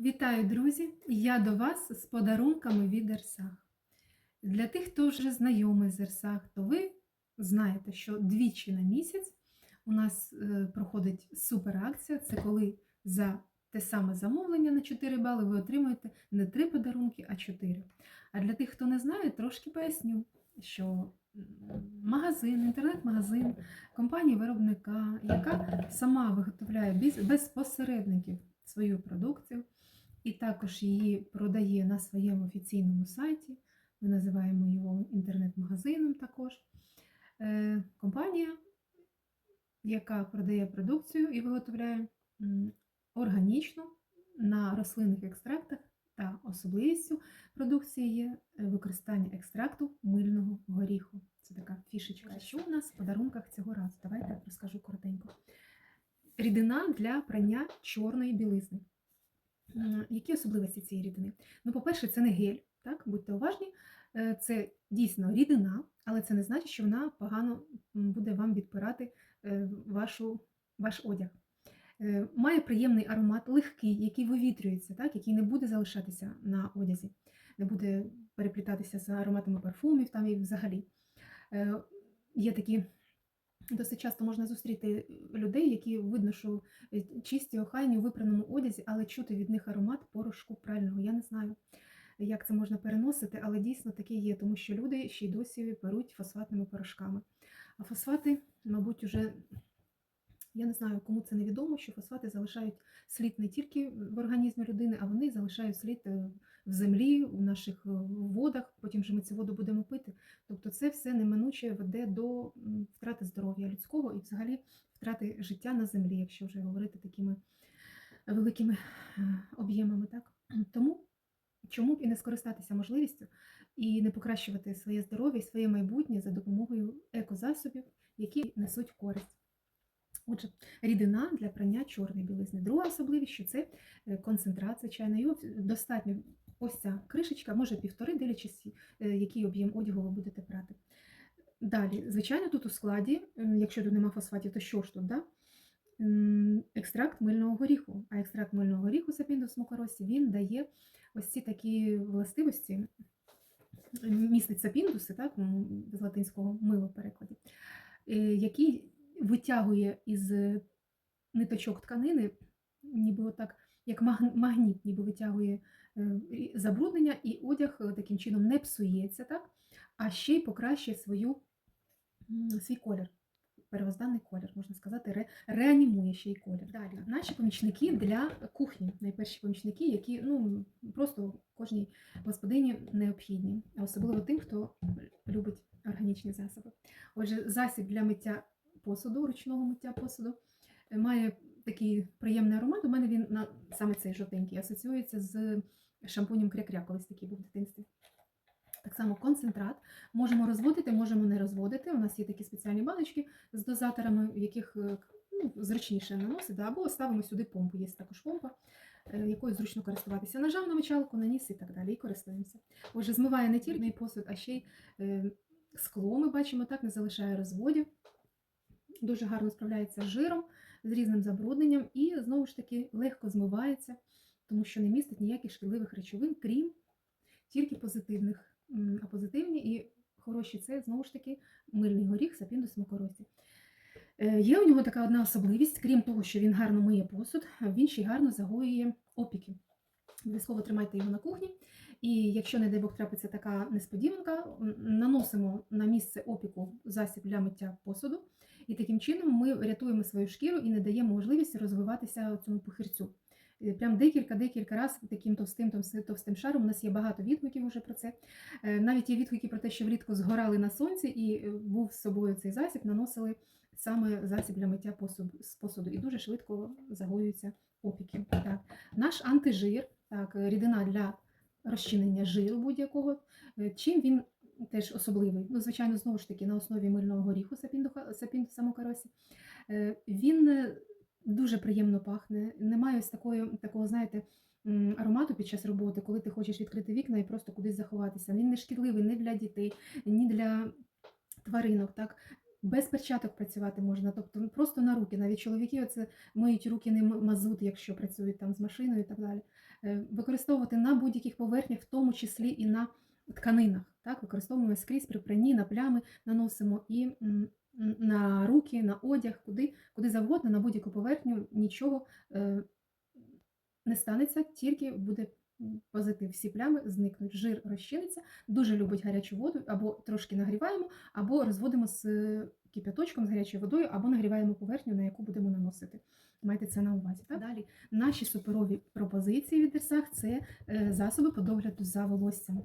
Вітаю, друзі! Я до вас з подарунками від Ерсах. Для тих, хто вже знайомий з Ерсах, то ви знаєте, що двічі на місяць у нас е, проходить суперакція. Це коли за те саме замовлення на 4 бали ви отримуєте не 3 подарунки, а 4. А для тих, хто не знає, трошки поясню, що магазин, інтернет-магазин компанії виробника, яка сама виготовляє без, без посередників свою продукцію і також її продає на своєму офіційному сайті. Ми називаємо його інтернет-магазином також. Е, Компанія, яка продає продукцію і виготовляє м, органічну на рослинних екстрактах, та особливістю продукції є е, використання екстракту мильного горіху. Це така фішечка. Що у нас в подарунках цього разу? Давайте розкажу коротенько. Рідина для прання чорної білизни. Які особливості цієї рідини? Ну, по-перше, це не гель, так, будьте уважні. Е, Це дійсно рідина, але це не значить, що вона погано буде вам відпирати е, вашу, ваш одяг. Е, Має приємний аромат, легкий, який вивітрюється, так, який не буде залишатися на одязі, не буде переплітатися з ароматами парфумів там і взагалі. Є такі. Досить часто можна зустріти людей, які видно, що е, чисті, охайні у випраному одязі, але чути від них аромат порошку прального. Я не знаю, як це можна переносити, але дійсно таке є, тому що люди ще й досі перуть фосфатними порошками. А фосфати, мабуть, уже я не знаю, кому це невідомо, що фосфати залишають слід не тільки в організмі людини, а вони залишають слід е, в землі, у наших е, водах. Потім же ми цю воду будемо пити. Тобто, це все неминуче веде до втрати здоров'я людського і взагалі втрати життя на землі, якщо вже говорити такими великими е, об'ємами. Так? Тому чому б і не скористатися можливістю і не покращувати своє здоров'я і своє майбутнє за допомогою екозасобів, які несуть користь. Отже, рідина для прання чорної білизни. Друга особливість, що це е, концентрат, звичайно, його достатньо ось ця кришечка, може півтори, дивлячись, е, який об'єм одягу ви будете прати. Далі, звичайно, тут у складі, е, якщо тут нема фосфатів, то що ж тут? Да? Екстракт мильного горіху. А екстракт мильного горіху сапіндус мукоросі, він дає ось ці такі властивості, містить сапіндуси, так, з латинського мило в перекладі, е, які витягує із ниточок тканини, ніби отак, як магніт, ніби витягує е, забруднення, і одяг е, таким чином не псується, так? а ще й покращує свою, свій колір. Первозданний колір, можна сказати, ре, реанімує ще й колір. Далі, наші помічники для кухні, найперші помічники, які ну, просто кожній господині необхідні, а особливо тим, хто любить органічні засоби. Отже, засіб для миття посуду, ручного миття посуду, е, має такий приємний аромат. У мене він на саме цей жовтенький асоціюється з шампунем кря-кря, колись такий був в дитинстві. Так само концентрат. Можемо розводити, можемо не розводити. У нас є такі спеціальні баночки з дозаторами, в яких е, ну, зручніше наносити, або ставимо сюди помпу. Є також помпа, е, якою зручно користуватися. Нажав на мочалку, наніс і так далі, і користуємося. Отже, змиває не тільки посуд, а ще й скло, ми бачимо, так не залишає розводів. Дуже гарно справляється з жиром, з різним забрудненням і знову ж таки легко змивається, тому що не містить ніяких шкідливих речовин, крім тільки позитивних. А позитивні і хороші це знову ж таки мильний горіх сапіндус мокоросі. Е, Є у нього така одна особливість, крім того, що він гарно миє посуд, він ще й гарно загоює опіки. Обов'язково тримайте його на кухні. І якщо, не дай Бог, трапиться така несподіванка, наносимо на місце опіку засіб для миття посуду, і таким чином ми рятуємо свою шкіру і не даємо можливість розвиватися цьому пухирцю. Е, Прям декілька-декілька разів таким товстим, товстим, шаром. У нас є багато відгуків уже про це. Е, Навіть є відгуки про те, що влітку згорали на сонці і е, був з собою цей засіб, наносили саме засіб для миття посуду, і дуже швидко загоюються опіки. Так. Наш антижир, так, рідина для розчинення жиру будь-якого. Чим він теж особливий? Ну, звичайно, знову ж таки, на основі мильного горіху сапіндуха- сапіндуса мокаросі. Е, Він е, дуже приємно пахне, немає ось такої, такого, знаєте, аромату під час роботи, коли ти хочеш відкрити вікна і просто кудись заховатися. Він не шкідливий ні для дітей, ні для тваринок. Так? Без перчаток працювати можна, тобто ну, просто на руки. Навіть чоловіки оце миють руки не мазут, якщо працюють там з машиною і так далі. Е, Використовувати на будь-яких поверхнях, в тому числі і на тканинах. Так? Використовуємо скрізь при пранні, на плями наносимо і на руки, на одяг, куди, куди завгодно, на будь-яку поверхню нічого е, не станеться, тільки буде позитив. Всі плями зникнуть, жир розчиниться, дуже любить гарячу воду, або трошки нагріваємо, або розводимо з кип'яточком, з гарячою водою, або нагріваємо поверхню, на яку будемо наносити. Майте це на увазі. Так? Далі наші суперові пропозиції від Версах це е, засоби по догляду за волоссям.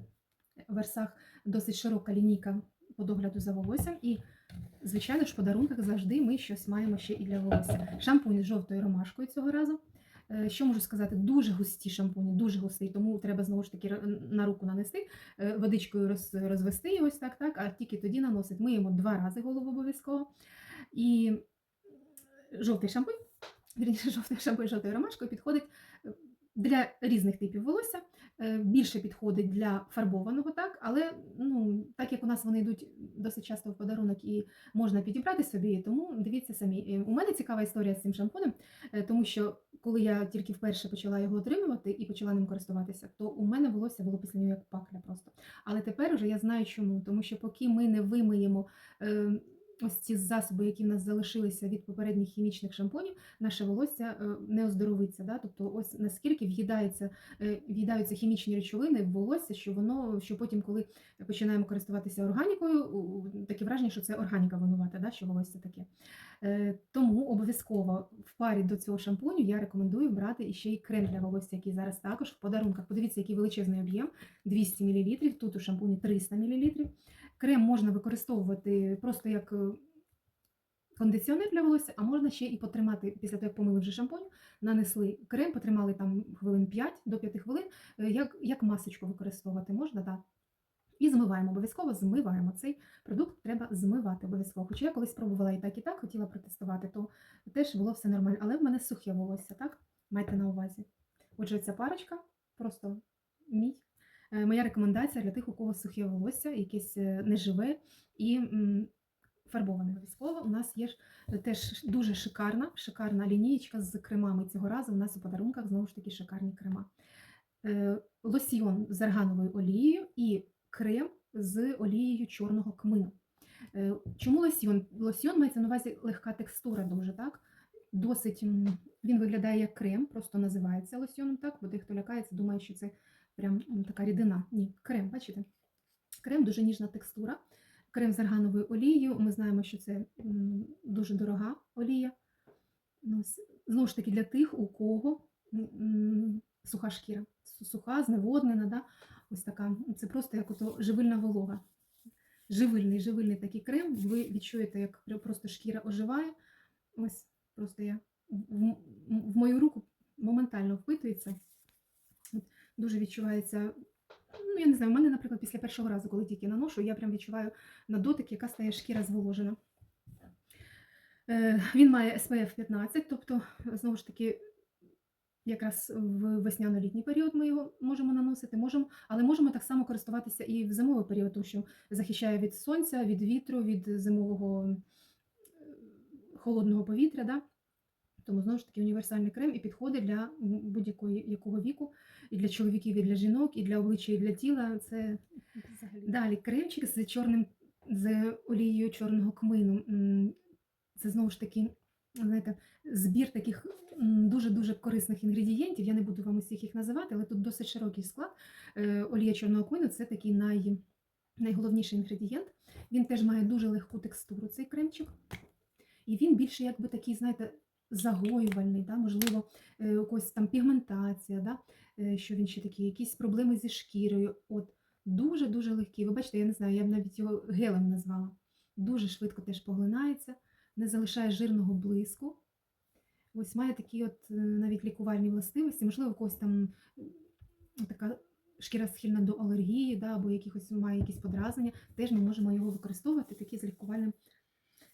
Версах досить широка лінійка по догляду за волоссям, і, звичайно ж, в подарунках завжди ми щось маємо ще і для волосся. Шампунь з жовтою ромашкою цього разу. Е, Що можу сказати? Дуже густі шампуні, дуже густий, тому треба знову ж таки на руку нанести, е, водичкою роз, розвести ось так, так, а тільки тоді наносить. Миємо два рази голову обов'язково. І жовтий шампунь, вірніше, жовтий шампунь жовтою ромашкою підходить для різних типів волосся. Е, Більше підходить для фарбованого, так, але ну, так як у нас вони йдуть досить часто в подарунок і можна підібрати собі, тому дивіться самі. Е, У мене цікава історія з цим шампунем, е, тому що коли я тільки вперше почала його отримувати і почала ним користуватися, то у мене волосся було після нього як пакля просто. Але тепер уже я знаю чому, тому що поки ми не вимиємо е, ось ці засоби, які в нас залишилися від попередніх хімічних шампунів, наше волосся е, не оздоровиться. Да? Тобто, ось наскільки в'їдається, е, в'їдаються хімічні речовини в волосся, що воно, що потім, коли починаємо користуватися органікою, таке враження, що це органіка винувата, да? що волосся таке. Е, Тому обов'язково в парі до цього шампуню я рекомендую брати іще й крем для волосся, який зараз також в подарунках. Подивіться, який величезний об'єм 200 мл, тут у шампуні 300 мл. Крем можна використовувати просто як кондиціонер для волосся, а можна ще і потримати після того, як помили вже шампунь, нанесли крем, потримали там хвилин 5 до 5 хвилин, е, як, як масочку використовувати можна, да. І змиваємо, обов'язково змиваємо. Цей продукт треба змивати обов'язково. Хоча я колись пробувала і так, і так, хотіла протестувати, то теж було все нормально. Але в мене сухе волосся, так? Майте на увазі. Отже, ця парочка просто мій. Е, Моя рекомендація для тих, у кого сухе волосся, якесь е, неживе і фарбоване обов'язково. У нас є е, теж дуже шикарна, шикарна лінієчка з кремами. Цього разу у нас у подарунках знову ж таки шикарні крема. Е, Лосьйон з аргановою олією і крем з олією чорного кмину. Е, Чому лосьйон? Лосьйон мається на увазі легка текстура дуже, так? Досить він виглядає як крем, просто називається лосьйоном, так? Бо дехто лякається, думає, що це прям така рідина. Ні, крем, бачите? Крем дуже ніжна текстура. Крем з аргановою олією. Ми знаємо, що це дуже дорога олія. Ну, Знову ж таки, для тих, у кого суха шкіра, суха, зневоднена, да? ось така. Це просто як ото живильна волога. Живильний, живильний такий крем. Ви відчуєте, як просто шкіра оживає. Ось просто я в, в мою руку моментально впитується. Дуже відчувається. Ну, я не знаю, у мене, наприклад, після першого разу, коли тільки наношу, я прям відчуваю на дотик, яка стає шкіра зволожена. Е, Він має SPF 15, тобто, знову ж таки, якраз в весняно-літній період ми його можемо наносити, можемо, але можемо так само користуватися і в зимовий період, тому що захищає від сонця, від вітру, від зимового е, холодного повітря. Да? Тому знову ж таки універсальний крем і підходить для будь-якої якого віку, і для чоловіків, і для жінок, і для обличчя, і для тіла. Це Взагалі. Далі кремчик з чорним з олією чорного кмину. Це знову ж таки, знаєте, збір таких дуже-дуже корисних інгредієнтів. Я не буду вам усіх їх називати, але тут досить широкий склад. Е, Олія чорного кмину це такий най, найголовніший інгредієнт. Він теж має дуже легку текстуру, цей кремчик. І він більше, якби такий, знаєте, загоювальний, да? можливо, е, там пігментація, да? е, що він ще такий, якісь проблеми зі шкірою. От дуже-дуже легкий. Ви бачите, я не знаю, я б навіть його гелем назвала. Дуже швидко теж поглинається, не залишає жирного блиску. Ось має такі от е, навіть лікувальні властивості. Можливо, у там така шкіра схильна до алергії, да, або якихось має якісь подразнення. Теж ми можемо його використовувати такий з лікувальним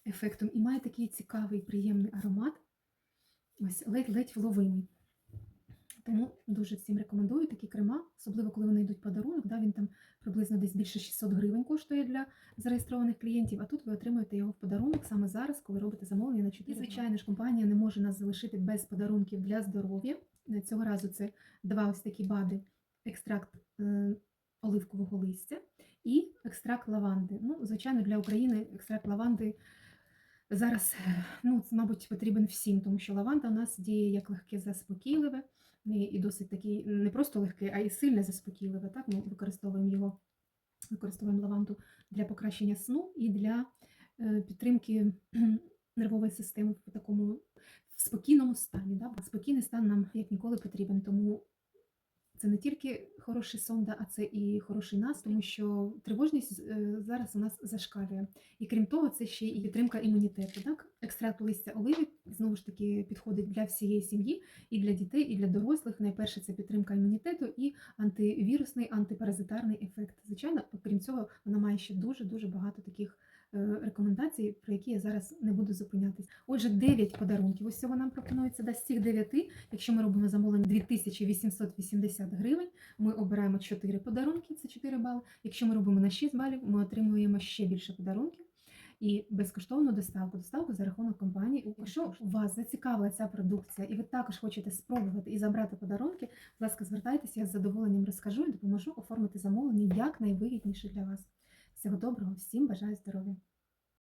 ефектом. І має такий цікавий, приємний аромат. Ось ледь-ледь вловимий. Тому дуже всім рекомендую такі крема, особливо коли вони йдуть подарунок. Да, він там приблизно десь більше 600 гривень коштує для зареєстрованих клієнтів, а тут ви отримуєте його в подарунок саме зараз, коли робите замовлення на 4 І, звичайно ж, компанія не може нас залишити без подарунків для здоров'я. Цього разу це два ось такі бади, екстракт е, оливкового листя і екстракт лаванди. Ну, звичайно, для України екстракт лаванди зараз, е, ну, мабуть, потрібен всім, тому що лаванда у нас діє як легке заспокійливе, і і досить такий не просто легке, а й сильне заспокійливе. Так? Ми використовуємо його, використовуємо лаванду для покращення сну і для е, підтримки нервової системи в такому спокійному стані. Да? Спокійний стан нам як ніколи потрібен. Тому це не тільки хороший сонда, а це і хороший нас, тому що тривожність е, зараз у нас зашкалює. І крім того, це ще і підтримка імунітету. Так? Екстракт листя оливи знову ж таки підходить для всієї сім'ї, і для дітей, і для дорослих. Найперше це підтримка імунітету і антивірусний, антипаразитарний ефект. Звичайно, окрім цього, вона має ще дуже дуже багато таких. Е, Рекомендацій, про які я зараз не буду зупинятись. Отже, 9 подарунків. Ось цього нам пропонується да, з цих 9, якщо ми робимо замовлення 2880 гривень, ми обираємо 4 подарунки, це 4 бали. Якщо ми робимо на 6 балів, ми отримуємо ще більше подарунків і безкоштовну доставку. Доставку за рахунок компанії. Якщо вас зацікавила ця продукція, і ви також хочете спробувати і забрати подарунки, будь ласка, звертайтеся, я з задоволенням розкажу і допоможу оформити замовлення як найвигідніше для вас. Всього доброго, всім бажаю здоров'я!